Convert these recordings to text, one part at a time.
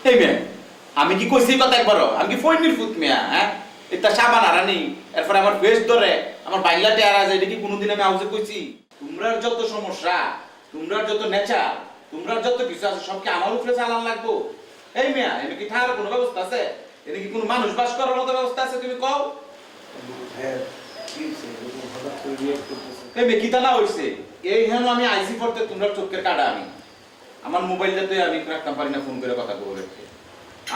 এই মেয়ে আমি কি কইছি কথা একবারও? আমি কি ফইনির ফুট মেয়া হ্যাঁ? এটা সাবান আরা নেই এরপর আমার ফেস ধরে আমার বাইলা টেয়ারা যায় এটা কি কোনোদিন আমি আউজে কইছি? তোমরার যত সমস্যা তোমরার যত নেচার তোমরার যত কিছু আছে সব কি আমার উপরে চালান লাগবো? এই মেয়া এনে কি থাকার কোনো ব্যবস্থা আছে? এনে কি কোনো মানুষ বাস করার মতো ব্যবস্থা আছে তুমি কও? হ্যাঁ এই মেয়ে কিতা না হইছে? এই হেন আমি আইসি পড়তে তোমরা চোখের কাটা আমি। আমার মোবাইলটাতে আমি রাখতাম, পারি না ফোন করে কথা বলে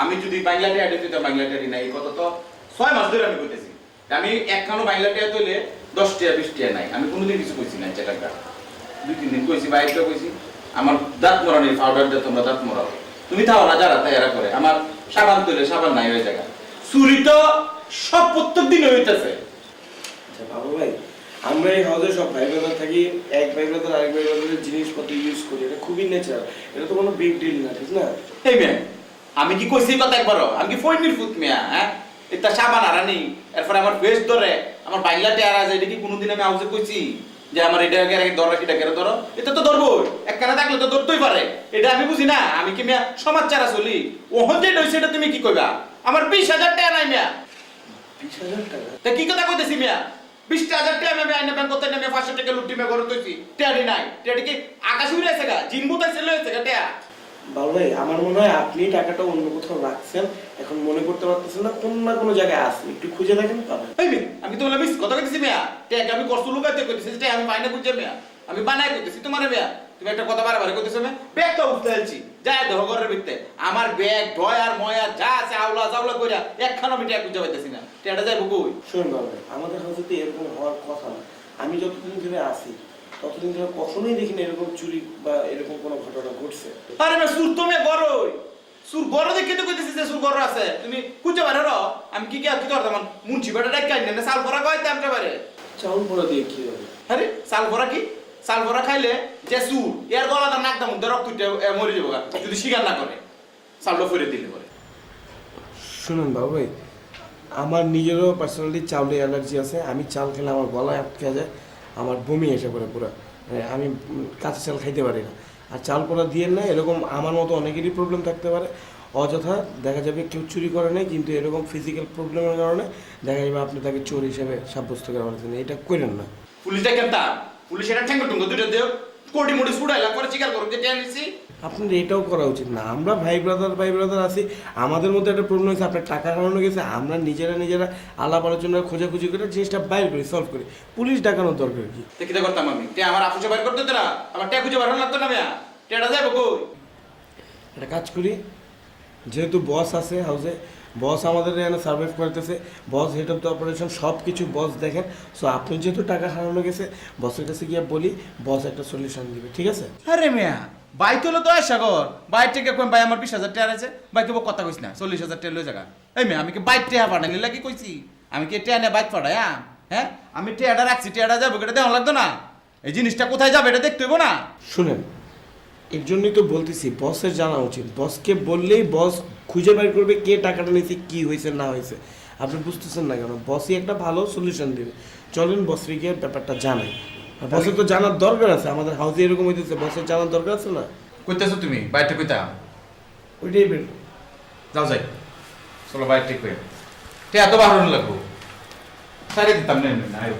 আমি যদি বাংলাতে অ্যাড হইতে বাংলাতে নাই, এই কথা তো ছয় মাস ধরে আমি কইতেছি। আমি একখানো বাংলাতে তৈলে দশ টিয়া বিশ টিয়া নাই। আমি কোনোদিন কিছু কইছি না চেটাকা দুই, তিন দিন কইছি বাইরে কইছি। আমার দাঁত মরা নেই পাউডার দিয়ে তোমরা দাঁত মরাও। তুমি তাও না, যারা তাই করে। আমার সাবান তৈলে সাবান নাই ওই জায়গা চুরি তো সব প্রত্যেক দিন হইতেছে। আচ্ছা বাবু ভাই আমরা এই হাউসে সব ভাই ব্রাদার থাকি এক ভাই ব্রাদার আরেক ভাই ব্রাদারের জিনিসপত্র ইউজ করি এটা খুবই নেচার এটা তো কোনো বিগ ডিল না ঠিক না? এই মেয়ে আমি কি কইছি কথা একবারও? আমি কি ফইনির ফুট মিয়া হ্যাঁ? এটা সাবান আরা নেই এরপর আমার ফেস ধরে আমার বাইলা টেয়ারা যায় এটা কি কোনোদিন আমি আউজে কইছি? যে আমার এটা কেরে ধরো সেটা কেরে ধরো। এটা তো ধরবো একখানা থাকলে তো ধরতেই পারে। এটা আমি বুঝি না আমি কি মিয়া সমাজ চারা চলি? ওহন যে লইছে এটা তুমি কি কইবা? আমার বিশ হাজার টাকা নাই মেয়া। বিশ হাজার টাকা? তা কি কথা কইতেছি মিয়া? বিশটা হাজার টাকা আমি আইনে ব্যাংক করতে নেমে পাঁচশো টাকা লুটি মে ঘরে তুইছি টেয়ারি নাই। টেয়ারি কি আকাশে উড়ে আছে গা? জিনবুত আছে লয়েছে গা টেয়া। বাবু ভাই আমার মনে হয় আপনি টাকাটা অন্য কোথাও রাখছেন এখন মনে করতে পারতেছেন না কোন না কোনো জায়গায় আছে। একটু খুঁজে দেখেন পাবেন এই মেয়ে, আমি তো বললাম কথা কইতেছি মিয়া। টেক আমি কষ্ট লুকাইতে কইতেছি যে আমি বাইনা খুঁজে মেয়া। আমি বানাই কইতেছি তোমার মিয়া। তুমি একটা কথা বারে বারে তো উঠতে দেখো ঘরের ভিতরে। আমার ব্যাগ ময়া যা আছে আউলা জাউলা কইরা একখানো আমি টেক খুঁজে পাইতেছি না। টেটা যাইবো কই? শুনুন বাবু আমাদের হাউসে তো এরকম হওয়ার কথা না। আমি যতদিন ধরে আসি ততদিন ধরে কখনোই দেখিনি এরকম চুরি বা এরকম কোনো ঘটনা ঘটছে। আরে মে সুর তো মে গরই সুর গর দেখে তো কইতেছি যে সুর গর আছে। তুমি খুঁজে পারে র আমি কি কি আর কি করতাম? মুন্সি বেটা না সাল ভরা কইতে আমতে পারে চাউল পড়া দিয়ে কি হবে? আরে সাল ভরা কি? সাল ভরা খাইলে যে সুর এর গলাটা নাক দাম রক্ত মরে যাব যদি স্বীকার না করে চালটা ফিরে দিলে পরে। শুনুন বাবু আমার নিজেরও পার্সোনালি চাউলে অ্যালার্জি আছে। আমি চাল খেলে আমার গলায় আটকে যায় আমার বমি এসে পড়ে পুরো। আমি কাঁচা চাল খাইতে পারি না। আর চাল পোড়া দিয়ে না এরকম আমার মতো অনেকেরই প্রবলেম থাকতে পারে। অযথা দেখা যাবে কেউ চুরি করে নাই কিন্তু এরকম ফিজিক্যাল প্রবলেমের কারণে দেখা যাবে আপনি তাকে চোর হিসেবে সাব্যস্ত করে এটা করেন না। পুলিশটা কেনতা পুলিশ এটা ঠেঙ্গো টুঙ্গো দুটো দেও। কোটি মোটি ছুড়াইলা করে স্বীকার করো যে টেন নিছি আপনার এটাও করা উচিত না। আমরা ভাই ব্রাদার ভাই ব্রাদার আছি। আমাদের মধ্যে একটা প্রবলেম হয়েছে আপনার টাকা হারানো গেছে। আমরা নিজেরা নিজেরা আলাপ আলোচনা খোঁজাখুঁজি করে জিনিসটা বাইর করি সলভ করি। পুলিশ ডাকানোর দরকার কি? তে কিটা করতাম আমি? তে আমার আপুসে বাইর করতে না আমার ট্যাগ খুঁজে বার লাগতো না মিয়া টেটা যাইবো কই? একটা কাজ করি যেহেতু বস আছে হাউসে বস আমাদের এখানে সার্ভাইভ করতেছে। Boss head of the operation সব কিছু বস দেখেন। সো আপনি যেহেতু টাকা হারানো গেছে বসের কাছে গিয়ে বলি বস একটা সলিউশন দিবে ঠিক আছে? আরে মিয়া বাইক হলো তো সাগর বাইক থেকে কই ভাই আমার বিশ হাজার টাকা আছে। বাইক কেবো কথা কইস না চল্লিশ হাজার টাকা লই জায়গা এই মেয়ে আমি কি বাইক টেয়া পাঠাই লাগি কইছি? আমি কি টেয়া বাইক পাঠাই হ্যাঁ? হ্যাঁ আমি টেয়াটা রাখছি টেয়াটা যাব এটা দেওয়া লাগতো না। এই জিনিসটা কোথায় যাবে এটা দেখতে হইবো না। শুনেন এর জন্যই তো বলতেছি বসের জানা উচিত। বসকে বললেই বস খুঁজে বের করবে কে টাকাটা নিয়েছে কি হয়েছে না হয়েছে। আপনি বুঝতেছেন না কেন? বসই একটা ভালো সলিউশন দেবে। চলেন বসরে গিয়ে ব্যাপারটা জানাই। আর বসের তো জানার দরকার আছে আমাদের হাউসে এরকম হইতেছে বসের জানার দরকার আছে না? কইতেছো তুমি? বাইকটা কইতা? ওইটাই বের। যাও যাই। চলো করে টেয়া তো বারণ লাগবো। সারি দিতাম না না আয়ো